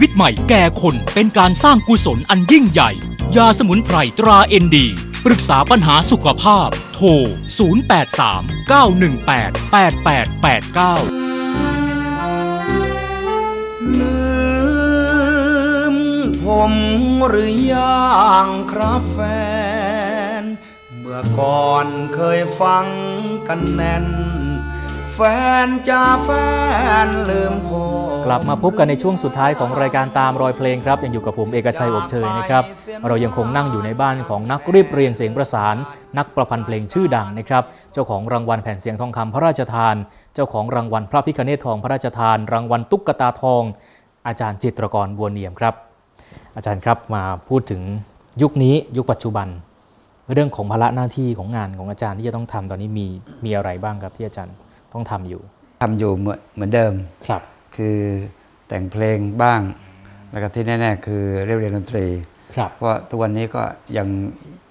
วิตใหม่แก่คนเป็นการสร้างกุศลอันยิ่งใหญ่ ยาสมุนไพรตราเอ็นดี ปรึกษาปัญหาสุขภาพ โทร 083 918 8889ลืมผมหรือยังครับแฟน เมื่อก่อนเคยฟังกันแน่น แฟนจะแฟนลืมผมกลับมาพบกันในช่วงสุดท้ายของรายการตามรอยเพลงครับ ยังอยู่กับผมเอกชัยอบเชยนะครับ เรายังคงนั่งอยู่ในบ้านของนักเรียบเรียงเสียงประสาน นักประพันธ์เพลงชื่อดังนะครับ เจ้าของรางวัลแผ่นเสียงทองคำพระราชทาน เจ้าของรางวัลพระพิคเนธทองพระราชทาน รางวัลตุ๊กตาทอง อาจารย์จิตรกรบัวเนียมครับ อาจารย์ครับมาพูดถึงยุคนี้ยุคปัจจุบัน เรื่องของภาระหน้าที่ของงานของอาจารย์ที่จะต้องทำตอนนี้มีมีอะไรบ้างครับที่อาจารย์ ต้องทำอยู่ทำอยู่เหมือนเหมือนเดิมครับ คือแต่งเพลงบ้าง แล้วก็ที่แน่ๆ คือเรียบเรียนดนตรีครับเพราะทุกวันนี้ก็ยัง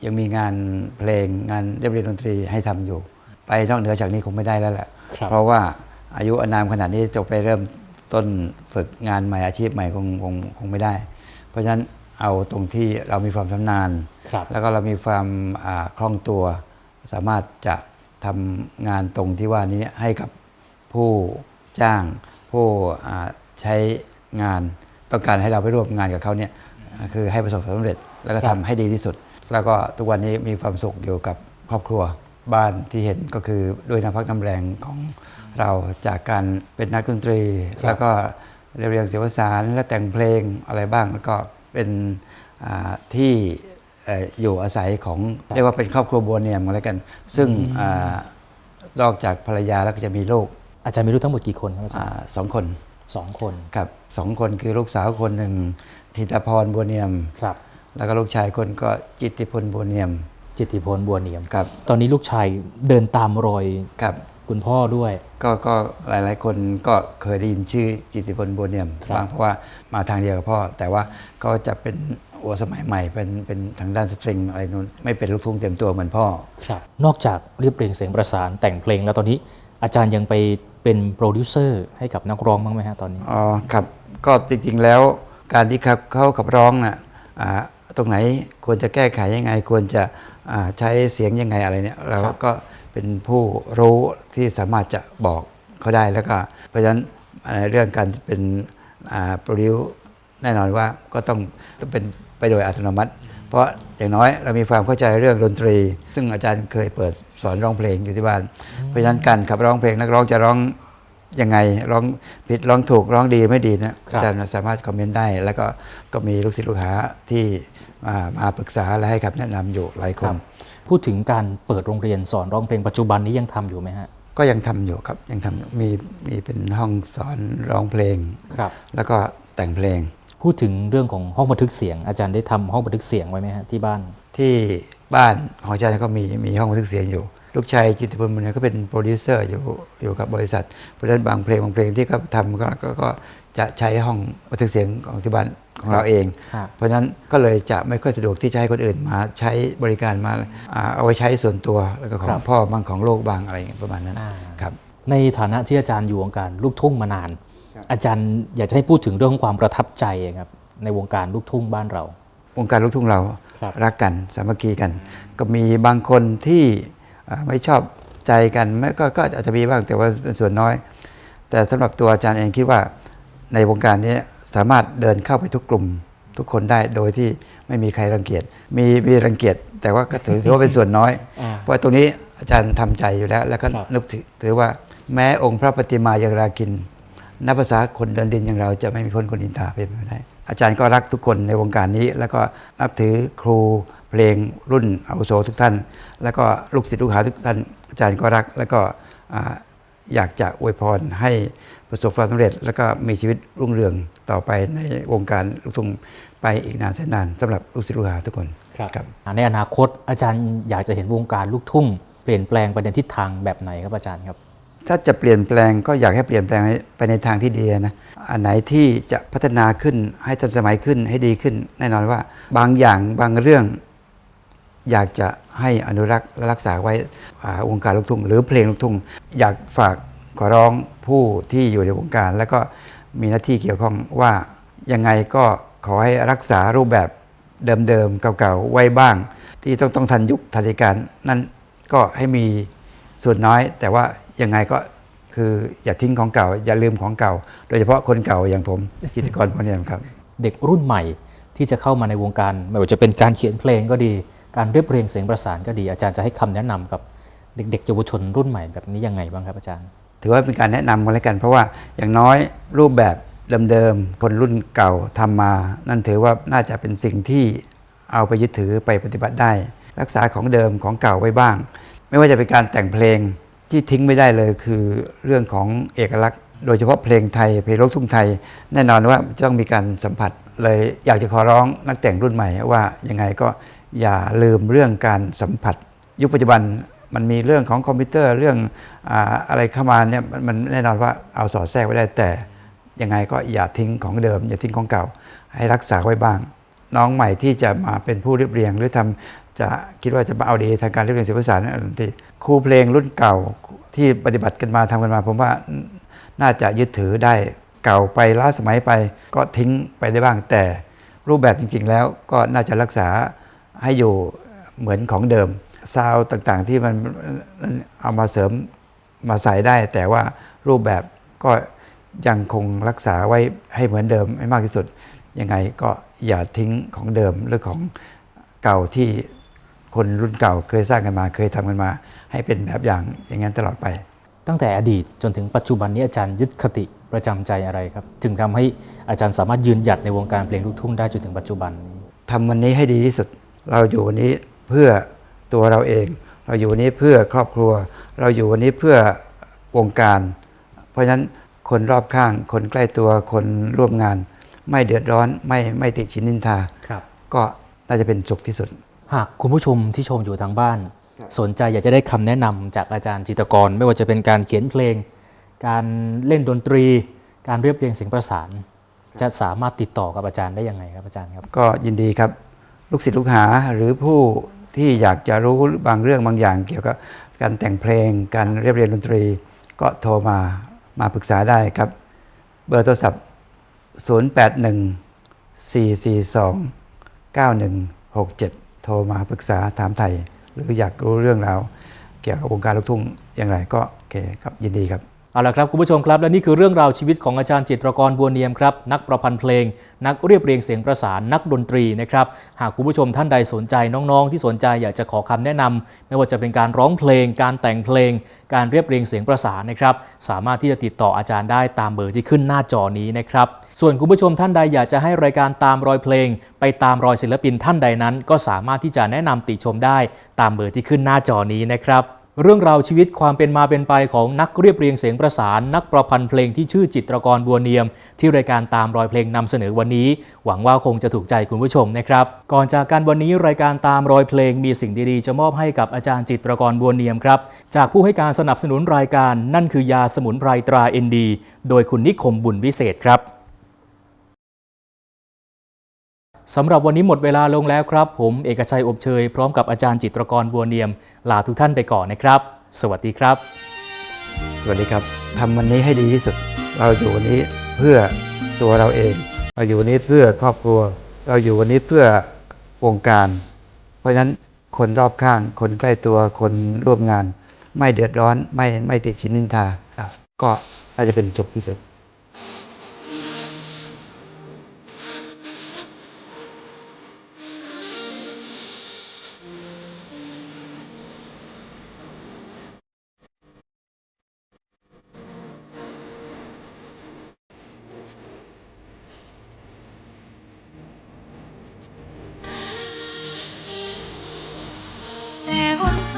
ยังมีงานเพลงงานเรียบเรียนดนตรีให้ทำอยู่ ไปนอกเหนือจากนี้คงไม่ได้แล้วแหละครับเพราะว่าอายุอานามขนาดนี้จะไปเริ่มต้นฝึกงานใหม่อาชีพใหม่คงคงคงไม่ได้ เพราะฉะนั้นเอาตรงที่เรามีความชำนาญครับแล้วก็เรามีความอ่าคล่องตัว สามารถจะ ทำงานตรงที่ว่านี้ให้กับผู้จ้างผู้อ่าใช้งานต้องการให้เราไปร่วมงานกับเขาเนี่ยอ่าคือให้ประสบความสำเร็จแล้วก็ครัทำบให้ดีที่สุด แล้วก็ทุกวันนี้มีความสุขอยู่กับครอบครัวบ้านที่เห็นก็คือด้วยน้ำพักน้ำแรงของเราจากการเป็นนักดนตรี แล้วก็เรียบเรียงเสียงประสานและแต่งเพลงอะไรบ้างแล้วก็เป็นอ่าที่เอ่ออยู่อาศัยของเรียกว่าเป็นครอบครัวบัวเนียมกันแล้วกัน ซึ่งอานอกจากภรรยาแล้วก็จะมีลูกอาจารย์มีลูกทั้งหมดกี่คนครับอาจารอ่าย์สองคนสองคนกับสองคนคือลูกสาวคนหนึ่งธิตาพรบัวเนียมครับ แล้วก็ลูกชายคนก็จิตติพลบัวเนียมจิตติพลบัวเนียมครับ ตอนนี้ลูกชายเดินตามรอยครับ คุณพ่อด้วย ก็ก็หลายๆ คนก็เคยได้ยินชื่อจิตติพลบัวเนียมครับบางเพราะว่ามาทางเดียวกับพ่อ แต่ว่าก็จะเป็นโอสมัยใหม่เป็นเป็นทางด้านสตริงอะไรนู้นไม่เป็นลูกทุ่งเต็มตัวเหมือนพ่อครับนอกจากเรียบเรียงเสียงประสานแต่งเพลงแล้วตอนนี้อาจารย์ยังไปเป็นโปรดิวเซอร์ให้กับนักร้องบ้างไหมฮะตอนนี้อ๋อครับก็จริงๆแล้วการที่เขาเขาขับร้องน่ะอ่าตรงไหนควรจะแก้ไขยังไง ควรจะอ่าใช้เสียงยังไงอะไรเนี่ยเราครับก็ เป็นผู้รู้ที่สามารถจะบอกเขาได้แล้วก็ เพราะฉะนั้นอ่าเรื่องการเป็นโปรดิวแน่นอนว่าก็ต้องต้องเป็นไปโดยอัตโนมัติ เพราะอย่างน้อยเรามีความเข้าใจเรื่องดนตรี ซึ่งอาจารย์เคยเปิดสอนร้องเพลงอยู่ที่บ้าน เพราะฉะนั้นการขับร้องเพลงนักร้องจะร้องยังไงร้องผิดร้องถูกร้องดีไม่ดีนะครับอาจารย์สามารถคอมเมนต์ได้ แล้วก็ก็มีลูกศิษย์ลูกหาที่มามาปรึกษาและให้คำแนะนำอยู่หลายคคนรับ พูดถึงการเปิดโรงเรียนสอนร้องเพลงปัจจุบันนี้ยังทำอยู่ไหมฮะ ก็ยังทำอยู่ครับยังทำอยู่มีมีเป็นห้องสอนร้องเพลงครับ แล้วก็แต่งเพลง พูดถึงเรื่องของห้องบันทึกเสียง อาจารย์ได้ทำห้องบันทึกเสียงไว้ไหมฮะที่บ้านที่บ้านของอาจารย์ก็มีมีห้องบันทึกเสียงอยู่ ลูกชายจิตติพลบุญเนี่ยก็เป็นโปรดิวเซอร์อยู่อยู่กับบริษัท เพราะฉะนั้นบางเพลงบางเพลงที่เขาทำก็ก็ก็จะใช้ห้องบันทึกเสียงของที่บ้านของเราเองครับเพราะฉะนั้นก็เลยจะไม่ค่อยสะดวกที่จะให้คนอื่นมาใช้บริการมาอ่าเอาไว้ใช้ส่วนตัวแล้วก็ขอครังบพ่อบางของโลกบางอะไรอย่างเงี้ยประมาณนั้นอ่าครับในฐานะที่อาจารย์อยู่วงการลูกทุ่งมานานครับอาจารย์อยากจะให้พูดถึงเรื่องของความประทับใจครับในวงการลูกทุ่งบ้านเรา วงการลูกทุ่งเราครับรักกันสามัคคีกัน ก็มีบางคนที่อ่า ไม่ชอบใจกันไม่ก็ก็อาจจะมีบ้างแต่ว่าเป็นส่วนน้อย แต่สำหรับตัวอาจารย์เองคิดว่าในวงการนี้สามารถเดินเข้าไปทุกกลุ่มทุกคนได้โดยที่ไม่มีใครรังเกียจมีมีรังเกียจแต่ว่าก็ถือถือว่าเป็นส่วนน้อยอ่าเพราะตรงนี้อาจารย์ทำใจอยู่แล้ว แล้วก็ครับนึกถือถือว่าแม้องค์พระปฏิมาอย่างรากินนับภาษาคนเดินดินอย่างเราจะไม่มีพ้นคนอินทราเป็นไปไม่ได้ อาจารย์ก็รักทุกคนในวงการนี้ แล้วก็นับถือครู เพลงรุ่นอาวุโสทุกท่าน แล้วก็ลูกศิษย์ลูกหาทุกท่านอาจารย์ก็รัก แล้วก็อ่าอยากจะอวยพรให้ประสบความสำเร็จ แล้วก็มีชีวิตรุ่งเรืองต่อไปในวงการลูกทุ่งไปอีกนานแสนนานสำหรับลูกศิษย์ลูกหาทุกคนครับในอนาคตอาจารย์อยากจะเห็นวงการลูกทุ่ง เปลี่ยนแปลงไปในทิศทางแบบไหนครับอาจารย์ครับ ถ้าจะเปลี่ยนแปลงก็อยากให้เปลี่ยนแปลงไปในทางที่ดีนะอันไหนที่จะพัฒนาขึ้นให้ทันสมัยขึ้นให้ดีขึ้น แน่นอนว่าบางอย่างบางเรื่อง อยากจะให้อนุรักษ์และรักษาไว้อ่าวงการลูกทุ่งหรือเพลงลูกทุ่งอยากฝากขอร้องผู้ที่อยู่ในวงการ แล้วก็มีหน้าที่เกี่ยวข้องว่ายังไงก็ขอให้รักษารูปแบบเดิมๆเก่าๆไว้บ้าง ที่ต้องต้องทันยุคทันการนั่นก็ให้มีส่วนน้อย แต่ว่ายังไงก็คืออย่าทิ้งของเก่า อย่าลืมของเก่า โดยเฉพาะคนเก่าอย่างผมจิตรกรพลเนียมครับ เด็กรุ่นใหม่ที่จะเข้ามาในวงการ ไม่ว่าจะเป็นการเขียนเพลงก็ดี การเรียบเรียงเสียงประสานก็ดี อาจารย์จะให้คำแนะนำกับเด็กๆเยาวชนรุ่นใหม่แบบนี้ยังไงบ้างครับอาจารย์ ถือว่าเป็นการแนะนำกันแล้วกัน เพราะว่าอย่างน้อยรูปแบบเดิมๆคนรุ่นเก่าทำมา นั่นถือว่าน่าจะเป็นสิ่งที่เอาไปยึดถือไปปฏิบัติได้ รักษาของเดิมของเก่าไว้บ้าง ไม่ว่าจะเป็นการแต่งเพลงที่ทิ้งไม่ได้เลยคือเรื่องของเอกลักษณ์ โดยเฉพาะเพลงไทยเพลงลูกทุ่งไทย แน่นอนว่าจะต้องมีการสัมผัสเลยอยากจะขอร้องนักแต่งรุ่นใหม่ว่ายังไงก็ อย่าลืมเรื่องการสัมผัส ยุคปัจจุบันมันมีเรื่องของคอมพิวเตอร์เรื่องอะไรเข้ามาเนี่ยมันมันแน่นอนว่าเอาสอดแทรกไว้ได้แต่ยังไงก็อย่าทิ้งของเดิม อย่าทิ้งของเก่า ให้รักษาไว้บ้าง น้องใหม่ที่จะมาเป็นผู้เรียบเรียง หรือทำจะคิดว่าจะมาเอาดีทางการเรียบเรียงเสียงประสานนั่นที่ครูเพลงรุ่นเก่าที่ปฏิบัติกันมาทำกันมา ผมว่าน่าจะยึดถือได้เก่าไปล้าสมัยไปก็ทิ้งไปได้บ้างแต่รูปแบบจริง ๆ แล้วก็น่าจะรักษา ให้อยู่เหมือนของเดิมซาวด์ต่างๆที่มันเอามาเสริมมาใส่ได้ แต่ว่ารูปแบบก็ยังคงรักษาไว้ให้เหมือนเดิมให้มากที่สุด ยังไงก็อย่าทิ้งของเดิมหรือของเก่าที่คนรุ่นเก่าเคยสร้างกันมา เคยทำกันมา ให้เป็นแบบอย่างอย่างนั้นตลอดไป ตั้งแต่อดีตจนถึงปัจจุบันนี้อาจารย์ยึดคติประจำใจอะไรครับ จึงทำให้อาจารย์สามารถยืนหยัดในวงการเพลงลูกทุ่งได้จนถึงปัจจุบันนี้ทำวันนี้ให้ดีที่สุด เราอยู่วันนี้เพื่อตัวเราเอง เราอยู่วันนี้เพื่อครอบครัว เราอยู่วันนี้เพื่อวงการ เพราะฉะนั้นคนรอบข้าง คนใกล้ตัวคนร่วมงาน ไม่เดือดร้อนไม่ไม่ติดชินนินทาครับก็น่าจะเป็นสุขที่สุด หากคุณผู้ชมที่ชมอยู่ทางบ้าน สนใจอยากจะได้คำแนะนำจากอาจารย์จิตรกร ไม่ว่าจะเป็นการเขียนเพลง การเล่นดนตรี การเรียบเรียงเสียงประสาน จะสามารถติดต่อกับอาจารย์ได้ยังไงครับอาจารย์ครับ ก็ยินดีครับ ลูกศิษย์ลูกหาหรือผู้ที่อยากจะรู้บางเรื่องบางอย่าง เกี่ยวกับการแต่งเพลง การเรียบเรียงดนตรี ก็โทรมามาปรึกษาได้ครับ เบอร์โทรศัพท์ 081 442 9167 โทรมาปรึกษาถามไทย หรืออยากรู้เรื่องราวเกี่ยวกับวงการลูกทุ่งอย่างไรก็โอเคครับยินดีครับ เอาละครับคุณผู้ชมครับ และนี่คือเรื่องราวชีวิตของอาจารย์จิตรกรบัวเนียมครับนักประพันธ์เพลง นักเรียบเรียงเสียงประสานนักดนตรีนะครับหากคุณผู้ชมท่านใดสนใจน้องๆ ที่สนใจอยากจะขอคำแนะนำไม่ว่าจะเป็นการร้องเพลง การแต่งเพลง การเรียบเรียงเสียงประสานนะครับสามารถที่จะติดต่ออาจารย์ได้ตามเบอร์ที่ขึ้นหน้าจอนี้นะครับส่วนคุณผู้ชมท่านใดอยากจะให้รายการตามรอยเพลง ไปตามรอยศิลปินท่านใดนั้น ก็สามารถที่จะแนะนำติชมได้ตามเบอร์ที่ขึ้นหน้าจอนี้นะครับ เรื่องราวชีวิตความเป็นมาเป็นไปของนักเรียบเรียงเสียงประสาน นักประพันธ์เพลงที่ชื่อจิตรกรบัวเนียม ที่รายการตามรอยเพลงนำเสนอวันนี้ หวังว่าคงจะถูกใจคุณผู้ชมนะครับ ก่อนจากการวันนี้รายการตามรอยเพลงมีสิ่งดีๆ จะมอบให้กับอาจารย์จิตรกรบัวเนียมครับ จากผู้ให้การสนับสนุนรายการนั่นคือยาสมุนไพรตราเอ็นดีโดยคุณนิคมบุญวิเศษครับ สำหรับวันนี้หมดเวลาลงแล้วครับ ผมเอกชัยอบเชยพร้อมกับอาจารย์จิตรกรบัวเนียม ลาทุกท่านไปก่อนนะครับ สวัสดีครับ สวัสดีครับทำวันนี้ให้ดีที่สุด เราอยู่วันนี้เพื่อตัวเราเอง เราอยู่วันนี้เพื่อครอบครัว เราอยู่วันนี้เพื่อวงการ เพราะฉะนั้นคนรอบข้าง คนใกล้ตัวคนร่วมงาน ไม่เดือดร้อนไม่ไม่ติดชินนินทาก็น่าจะเป็นสุขที่สุด